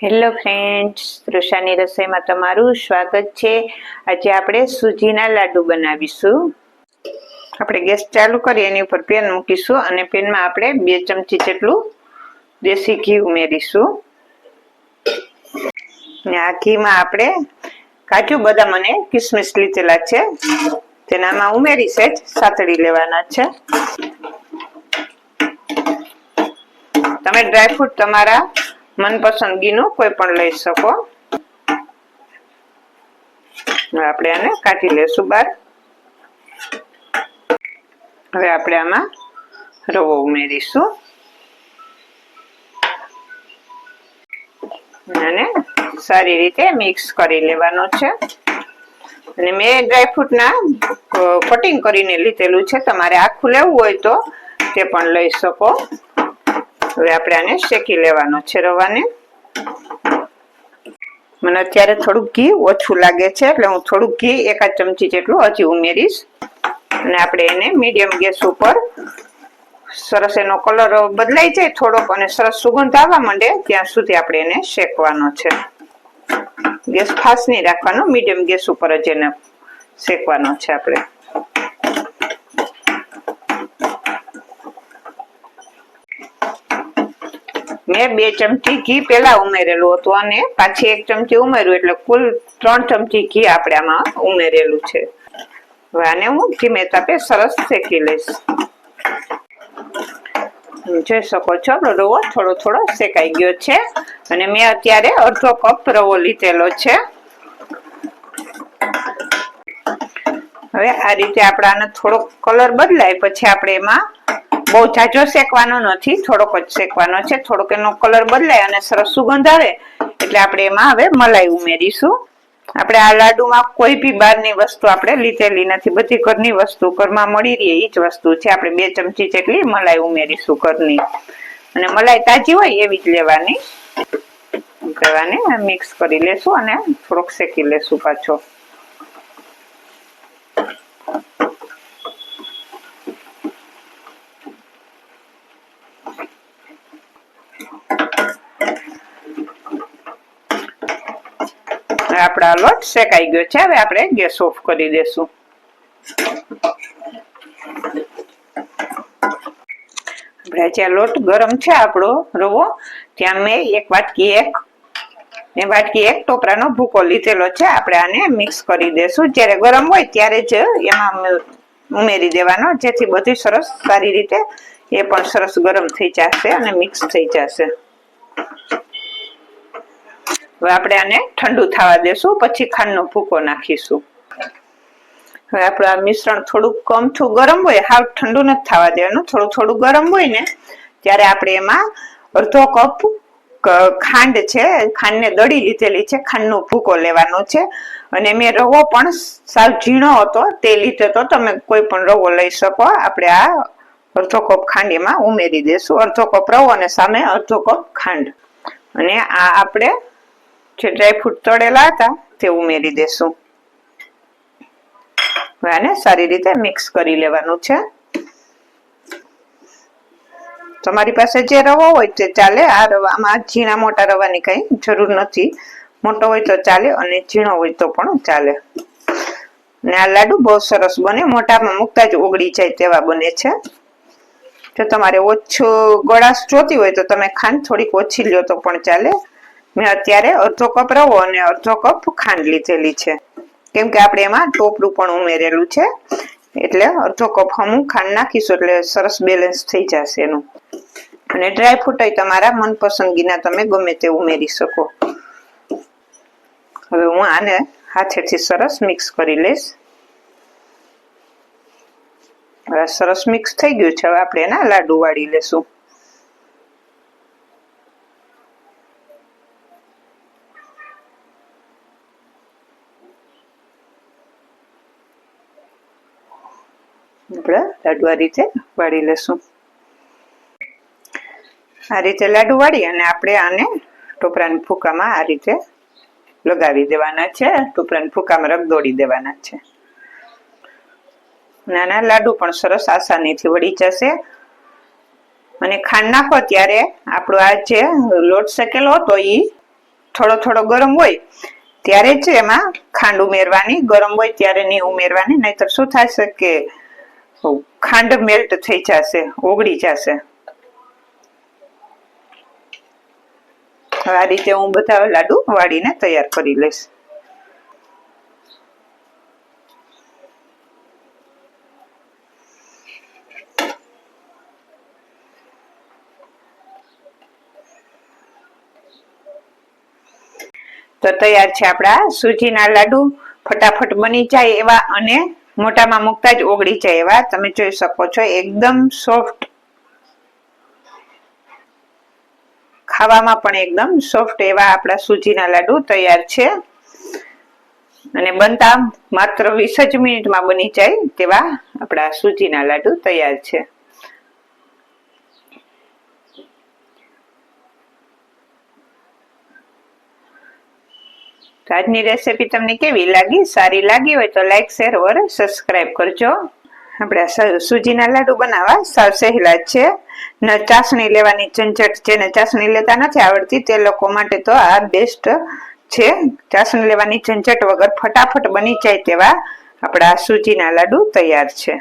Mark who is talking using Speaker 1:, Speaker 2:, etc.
Speaker 1: Hello friends તૃષાની રસોઈમાં તમારું સ્વાગત છે આજે આપણે સૂજીના લાડુ બનાવીશું આપણે ગેસ ચાલુ કરી એની ઉપર પેન મૂકીશું અને પેનમાં આપણે બે ચમચી જેટલું દેશી ઘી ઉમેરીશું ને આ ઘીમાં આપણે કાજુ બદામ અને કિસમિસ લીધેલા છે તેનામાં ઉમેરી છે જ સાતળી લેવાના છે તમે ડ્રાયફ્રૂટ તમારા મનપસંદ ઘીનું કોઈ પણ લઈ શકો. આપણે આને કાઢી લેશું બહાર. હવે આપણે આમાં રવો ઉમેરીશું. અને સારી રીતે મિક્સ કરી લેવાનો છે. અને મેં ડ્રાયફ્રૂટના કટિંગ કરીને લીધેલું છે. તમારે આખું લેવું હોય તો તે પણ લઈ શકો. હવે આપણે આને શેકી લેવાનો છે રવાને. મને અત્યારે થોડુંક ઘી ઓછું લાગે છે, એટલે હું થોડુંક ઘી એકાદ ચમચી જેટલું હજી ઉમેરીશ. અને આપણે એને મીડિયમ ગેસ ઉપર સરસ એનો કલર બદલાઈ જાય થોડોક અને સરસ સુગંધ આવવા માંડે ત્યાં સુધી આપણે એને શેકવાનો છે. ગેસ ફાસ્ટ નહીં રાખવાનો, મીડિયમ ગેસ ઉપર જ એને શેકવાનો છે આપણે. મેં બે ચમચી ઘી પેલા ઉમેરેલું હતું અને પાછી એક ચમચી ઉમેર્યું, એટલે કુલ ત્રણ ચમચી ઘી આપણે આમાં ઉમેરેલું છે. હવે આને હું ધીમે તાપે સરસ શેકી લઈશ. જોઈ શકો છો રવો થોડો થોડો શેકાઈ ગયો છે અને મેં અત્યારે અડધો કપ રવો લીધેલો છે. હવે આ રીતે આપણે આને થોડોક કલર બદલાય, પછી આપણે એમાં બહુ જાજો શેકવાનો નથી, થોડોક જ શેકવાનો છે. થોડોક એનો કલર બદલાય અને સરસ સુગંધ આવે, એટલે આપણે એમાં હવે મલાઈ ઉમેરીશું. આપણે આ લાડુમાં કોઈ બી બહારની વસ્તુ આપણે લીધેલી નથી. બધી ઘરની વસ્તુ ઘરમાં મળી રહી એ જ વસ્તુ છે. આપણે બે ચમચી જેટલી મલાઈ ઉમેરીશું ઘરની. અને મલાઈ તાજી હોય એવી જ લેવાની. લેવાની મિક્સ કરી લેશું અને થોડોક શેકી લેશું પાછો. આપણા લોટ શેકાઈ ગયો છે. હવે આપણે ગેસ ઓફ કરી દેશું. આપણે જ્યાં લોટ ગરમ છે આપણો, રવો, ત્યાં મેં એક વાટકી, એક ને વાટકી એક ટોપરાનો ભૂકો લીધેલો છે. આપણે આને મિક્સ કરી દેશું. જ્યારે ગરમ હોય ત્યારે જ એમાં ઉમેરી દેવાનો, જેથી બધું સરસ સારી રીતે એ પણ સરસ ગરમ થઈ જશે અને મિક્સ થઈ જશે. હવે આપણે આને ઠંડુ થવા દેશું, પછી ખાંડનો ભૂકો નાખીશું. હવે આપણે આ મિશ્રણ થોડુંક કમથું ગરમ હોય, હાવ ઠંડુ નથી થવા દેવાનું, થોડું થોડું ગરમ હોય ને, ત્યારે આપણે એમાં અડધો કપ ખાંડ છે, ખાંડને દળી લીધેલી છે, ખાંડનો ભૂકો લેવાનો છે. અને મેં રવો પણ સાવ ઝીણો હતો, તે લીધે તો તમે કોઈ પણ રવો લઈ શકો. આપણે આ અડધો કપ ખાંડ એમાં ઉમેરી દેશું. અડધો કપ રવો અને સામે અડધો કપ ખાંડ. અને આ આપણે જે ડ્રાયફ્રૂટ તળેલા હતા, તે ઉમેરી દેશું. હવે આને સારી રીતે મિક્સ કરી લેવાનું છે. તમારી પાસે જે રવો હોય તે ચાલે. આ રવામાં ઝીણા મોટા રવાની કંઈ જરૂર નથી. મોટો હોય તો ચાલે અને ઝીણો હોય તો પણ ચાલે. અને આ લાડુ બહુ સરસ બને. મોટામાં મૂકતા જ ઓગળી જાય તેવા બને છે. જો તમારે ઓછો ગળાશ જોતી હોય તો તમે ખાંડ થોડીક ઓછી લ્યો તો પણ ચાલે. મેં અત્યારે અડધો કપ રવો અને અડધો કપ ખાંડ લીધેલી છે. કેમ કે આપણે એમાં ટોપરું પણ ઉમેરેલું છે. એટલે અડધો કપ હમું ખાંડ નાખીશું એટલે સરસ બેલેન્સ થઈ જશે એનું. અને ડ્રાય ફ્રૂટ તમારા મનપસંદગીના તમે ગમે તે ઉમેરી શકો. હવે હું આને હાથેથી સરસ મિક્સ કરી લઈશ. હવે સરસ મિક્સ થઈ ગયું છે. હવે આપણે એના લાડુ વાળી લેશું. આપણે લાડુ આ રીતે વાળી લેશું. આ રીતે લાડુ વાળી અને આપણે આને ટોપરાની ફૂકામાં આ રીતે લગાવી દેવાના છે. ટોપરાની ફૂકામાં રગદોડી દેવાના છે. નાના લાડુ પણ સરસ આસાનીથી વળી જશે. અને ખાંડ નાખો ત્યારે આપણો આ જે લોટ શેકેલો હતો એ થોડો થોડો ગરમ હોય ત્યારે જ એમાં ખાંડ ઉમેરવાની, ગરમ હોય ત્યારે નહીં ઉમેરવાની, નહીતર શું થશે કે ખાંડ મેલ્ટ થઈ જશે, ઓગળી જશે. આ રીતે હું બધા લાડુ વાળીને તૈયાર કરી લઈશ. તો તૈયાર છે આપણા સૂજીના લાડુ. ફટાફટ બની જાય એવા અને મોટામાં મૂકતા જ ઓગળી જાય એવા. તમે જોઈ શકો છો, એકદમ સોફ્ટ ખાવામાં પણ એકદમ સોફ્ટ એવા આપણા સૂજીના લાડુ તૈયાર છે. અને બનતા માત્ર વીસ જ મિનિટમાં બની જાય તેવા આપણા સૂજીના લાડુ તૈયાર છે. તો આજની રેસીપી તમને કેવી લાગી? સારી લાગી હોય તો લાઈક શેર ઓર સબસ્ક્રાઈબ કરજો. આપણે સૂજીના લાડુ બનાવવા સાવ સહેલા છે. ન ચાસણી લેવાની ઝંઝટ જેને ચાસણી લેતા નથી આવડતી, તે લોકો માટે તો આ બેસ્ટ છે. ચાસણી લેવાની ઝંઝટ વગર ફટાફટ બની જાય તેવા આપણા સૂજીના લાડુ તૈયાર છે.